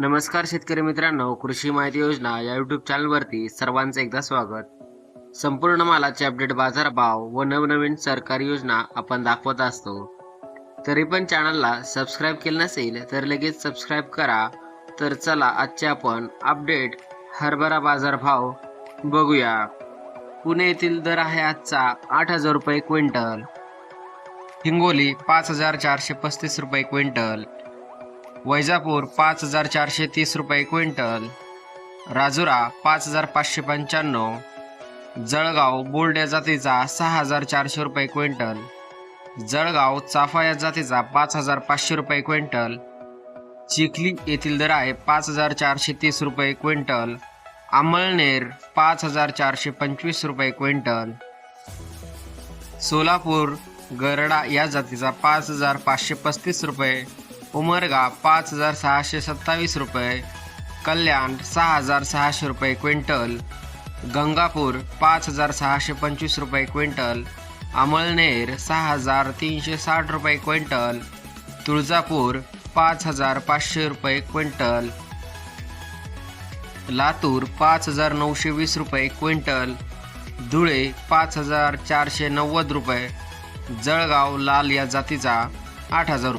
नमस्कार शेतकरी मित्रांनो कृषी माहिती योजना या यूट्यूब चॅनलवरती सर्वांचं एकदा स्वागत. संपूर्ण मालाचे अपडेट बाजारभाव व नवनवीन सरकारी योजना आपण दाखवत असतो. तरी पण चॅनलला सबस्क्राईब केलं नसेल तर लगेच सबस्क्राईब करा. तर चला आजचे आपण अपडेट हरभरा बाजारभाव बघूया. पुणे येथील दर आहे आजचा आठ हजार रुपये क्विंटल. हिंगोली पाच हजार चारशे पस्तीस रुपये क्विंटल. वैजापूर पाच हजार चारशे तीस रुपये क्विंटल राजुरा पाच हजार पाचशे पंच्याण्णव जळगाव बोर्ड जातीचा सहा हजार चारशे रुपये क्विंटल जळगाव चाफा या जातीचा पाच हजार पाचशे रुपये क्विंटल चिखली येथील दर आहे पाच हजार चारशे तीस रुपये क्विंटल अमळनेर पाच हजार चारशे पंचवीस रुपये क्विंटल सोलापूर गरडा या जातीचा पाच हजार पाचशे पस्तीस रुपये उमरगा पाच हजार सहाशे सत्तावीस रुपये कल्याण सहा हजार सहाशे रुपये क्विंटल गंगापूर पाच हजार सहाशे पंचवीस रुपये क्विंटल अमळनेर सहा हजार तीनशे साठ रुपये क्विंटल तुळजापूर पाच हजार पाचशे रुपये क्विंटल लातूर पाच हजार नऊशे वीस रुपये क्विंटल धुळे पाच हजार चारशे नव्वद रुपये जळगाव लाल या जातीचा आठ हजार रुपये